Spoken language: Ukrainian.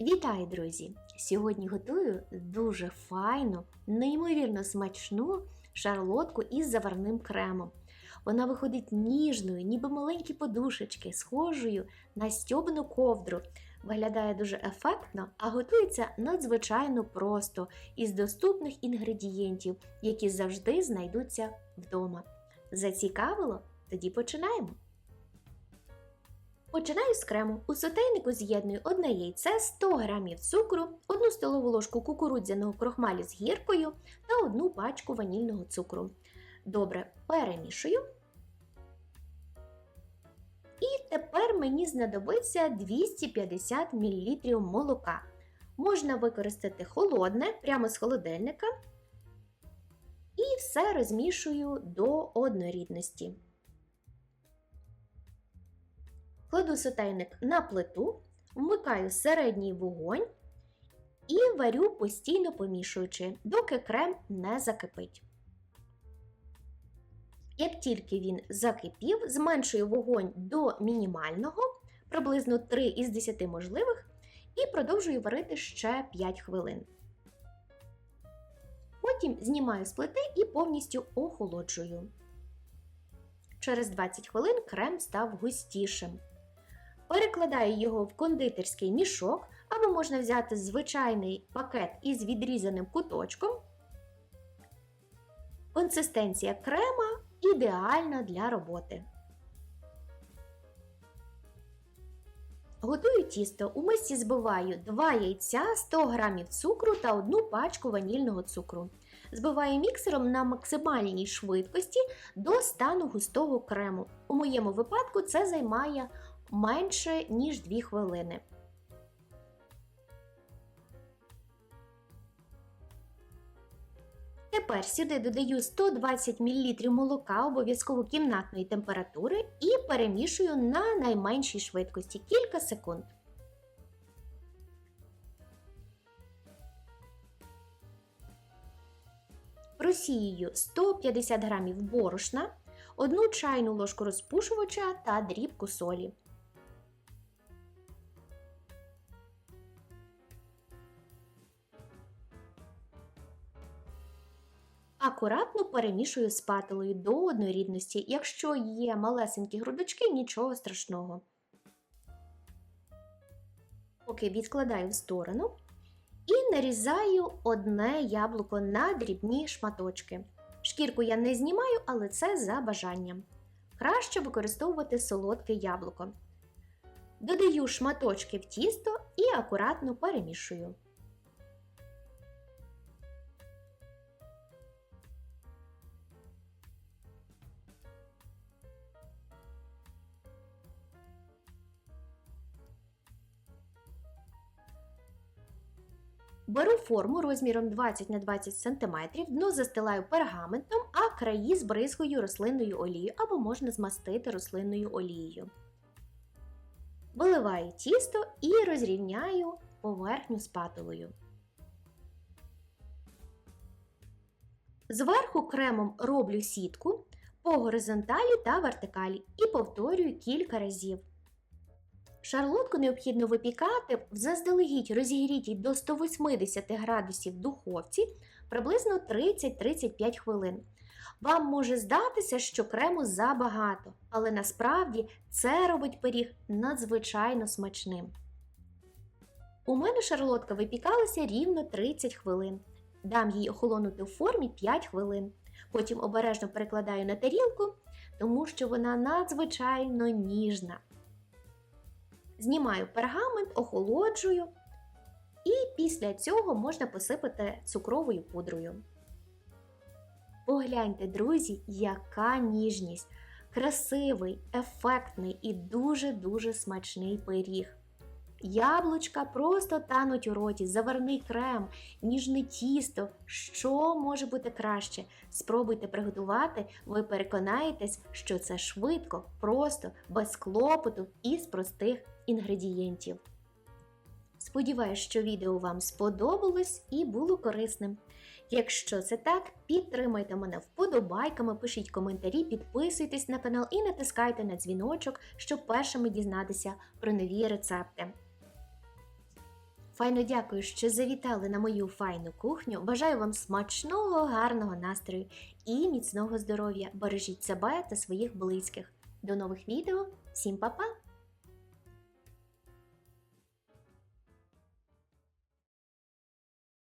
Вітаю, друзі! Сьогодні готую дуже файну, неймовірно смачну шарлотку із заварним кремом. Вона виходить ніжною, ніби маленькі подушечки, схожою на стьобну ковдру. Виглядає дуже ефектно, а готується надзвичайно просто із доступних інгредієнтів, які завжди знайдуться вдома. Зацікавило? Тоді починаємо! Починаю з крему. У сотейнику з'єдную одне яйце, 100 г цукру, 1 столову ложку кукурудзяного крохмалю з гіркою та одну пачку ванільного цукру. Добре перемішую. І тепер мені знадобиться 250 мл молока. Можна використати холодне прямо з холодильника. І все розмішую до однорідності. Кладу сотейник на плиту, вмикаю середній вогонь і варю постійно помішуючи, доки крем не закипить. Як тільки він закипів, зменшую вогонь до мінімального, приблизно 3 із 10 можливих, і продовжую варити ще 5 хвилин. Потім знімаю з плити і повністю охолоджую. Через 20 хвилин крем став густішим. Перекладаю його в кондитерський мішок, або можна взяти звичайний пакет із відрізаним куточком. Консистенція крема ідеальна для роботи. Готую тісто. У мисці збиваю 2 яйця, 100 г цукру та 1 пачку ванільного цукру. Збиваю міксером на максимальній швидкості до стану густого крему. У моєму випадку це займає менше, ніж 2 хвилини. Тепер сюди додаю 120 мл молока обов'язково кімнатної температури і перемішую на найменшій швидкості кілька секунд. Просіюю 150 г борошна, 1 чайну ложку розпушувача та дрібку солі. Акуратно перемішую спателею до однорідності. Якщо є малесенькі грудочки, нічого страшного. Поки відкладаю в сторону і нарізаю одне яблуко на дрібні шматочки. Шкірку я не знімаю, але це за бажанням. Краще використовувати солодке яблуко. Додаю шматочки в тісто і акуратно перемішую. Беру форму розміром 20 на 20 см, дно застилаю пергаментом, а краї збризгую рослинною олією або можна змастити рослинною олією. Виливаю тісто і розрівняю поверхню спатулою. Зверху кремом роблю сітку по горизонталі та вертикалі і повторюю кілька разів. Шарлотку необхідно випікати заздалегідь розігрітій до 180 градусів духовці приблизно 30-35 хвилин. Вам може здатися, що крему забагато, але насправді це робить пиріг надзвичайно смачним. У мене шарлотка випікалася рівно 30 хвилин. Дам їй охолонути в формі 5 хвилин. Потім обережно перекладаю на тарілку, тому що вона надзвичайно ніжна. Знімаю пергамент, охолоджую, і після цього можна посипати цукровою пудрою. Погляньте, друзі, яка ніжність! Красивий, ефектний і дуже-дуже смачний пиріг. Яблучка просто тануть у роті, заварний крем, ніжне тісто. Що може бути краще? Спробуйте приготувати, ви переконаєтесь, що це швидко, просто, без клопоту і з простих інгредієнтів. Сподіваюсь, що відео вам сподобалось і було корисним. Якщо це так, підтримайте мене вподобайками, пишіть коментарі, підписуйтесь на канал і натискайте на дзвіночок, щоб першими дізнатися про нові рецепти. Файно дякую, що завітали на мою файну кухню. Бажаю вам смачного, гарного настрою і міцного здоров'я. Бережіть себе та своїх близьких. До нових відео. Всім па-па!